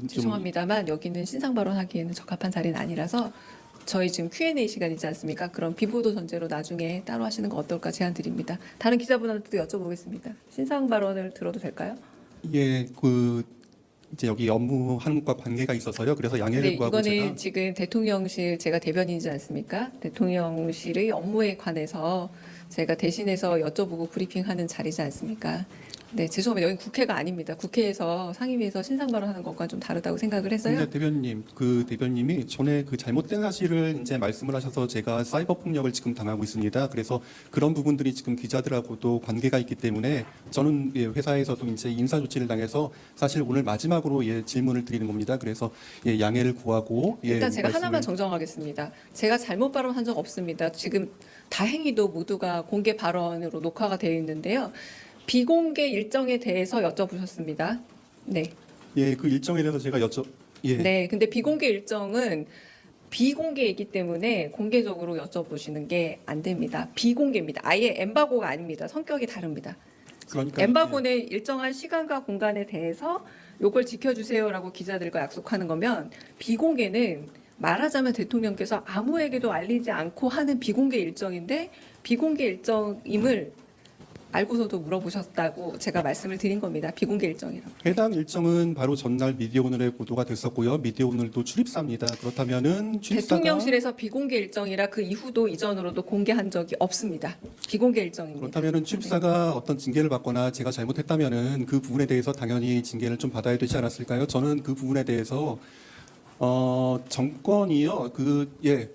좀 죄송합니다만 여기는 신상 발언하기에는 적합한 자리는 아니라서 저희 지금 Q&A 시간이지 않습니까? 그럼 비보도 전제로 나중에 따로 하시는 거 어떨까 제안 드립니다. 다른 기자분한테도 여쭤보겠습니다. 신상 발언을 들어도 될까요? 예, 그 이제 여기 업무하는 것과 관계가 있어서요. 그래서 양해를 네, 구하고 이거는 제가 지금 대통령실 제가 대변인이지 않습니까? 대통령실의 업무에 관해서 제가 대신해서 여쭤보고 브리핑하는 자리지 않습니까? 네, 죄송합니다. 여기 국회가 아닙니다. 국회에서 상임위에서 신상 발언하는 것과 좀 다르다고 생각을 해서요. 근데 대변님, 그 대변님이 전에 그 잘못된 사실을 이제 말씀을 하셔서 제가 사이버 폭력을 지금 당하고 있습니다. 그래서 그런 부분들이 지금 기자들하고도 관계가 있기 때문에 저는 예, 회사에서도 이제 인사 조치를 당해서 사실 오늘 마지막으로 예, 질문을 드리는 겁니다. 그래서 예, 양해를 구하고 예, 일단 제가 말씀을- 하나만 정정하겠습니다. 제가 잘못 발언한 적 없습니다. 지금 다행히도 모두가 공개 발언으로 녹화가 되어 있는데요. 비공개 일정에 대해서 여쭤보셨습니다. 네. 예, 그 일정에 대해서 제가 여쭤 예, 네. 근데 비공개 일정은 비공개이기 때문에 공개적으로 여쭤보시는 게 안 됩니다. 비공개입니다. 아예 엠바고가 아닙니다. 성격이 다릅니다. 그러니까 엠바고는 일정한 시간과 공간에 대해서 요걸 지켜주세요라고 기자들과 약속하는 거면 비공개는 말하자면 대통령께서 아무에게도 알리지 않고 하는 비공개 일정인데 비공개 일정임을 알고서도 물어보셨다고 제가 말씀을 드린 겁니다. 비공개 일정이라고. 해당 일정은 바로 전날 미디어 오늘에 보도가 됐었고요. 미디어 오늘도 출입사입니다. 그렇다면은 출입사가 대통령실에서 비공개 일정이라 그 이후도 이전으로도 공개한 적이 없습니다. 비공개 일정입니다. 그렇다면은 출입사가 어떤 징계를 받거나 제가 잘못했다면은 그 부분에 대해서 당연히 징계를 좀 받아야 되지 않았을까요? 저는 그 부분에 대해서 어 정권이요 그예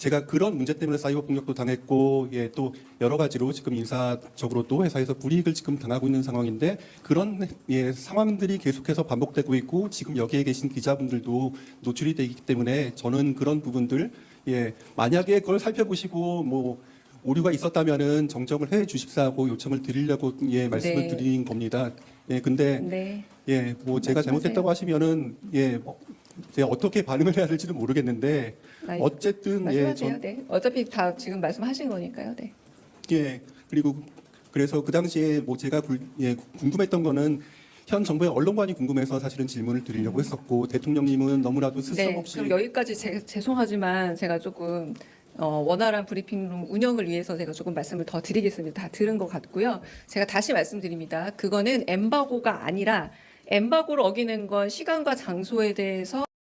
제가 그런 문제 때문에 사이버 폭력도 당했고 예 또 여러 가지로 지금 인사적으로도 회사에서 불이익을 지금 당하고 있는 상황인데 그런 예 상황들이 계속해서 반복되고 있고 지금 여기에 계신 기자분들도 노출이 되기 때문에 저는 그런 부분들 예 만약에 그걸 살펴보시고 뭐 오류가 있었다면은 정정을 해 주십사고 요청을 드리려고 예 말씀을 네. 드린 겁니다. 예 근데 네. 예, 뭐 제가. 잘못했다고 하시면은 예, 뭐 제가 어떻게 반응을 해야 될지는 모르겠는데 아니, 어쨌든 예, 말씀하세요. 전, 네. 어차피 다 지금 말씀하신 거니까요. 네. 예, 그리고 그래서 그 당시에 뭐 제가 굴- 예, 궁금했던 거는 현 정부의 언론관이 궁금해서 사실은 질문을 드리려고 했었고 대통령님은 너무나도 스스럼 네. 없이 그럼 여기까지 제, 죄송하지만 제가 조금 어, 원활한 브리핑룸 운영을 위해서 제가 조금 말씀을 더 드리겠습니다. 다 들은 것 같고요. 제가 다시 말씀드립니다. 그거는 엠바고가 아니라 엠바고를 어기는 건 시간과 장소에 대해서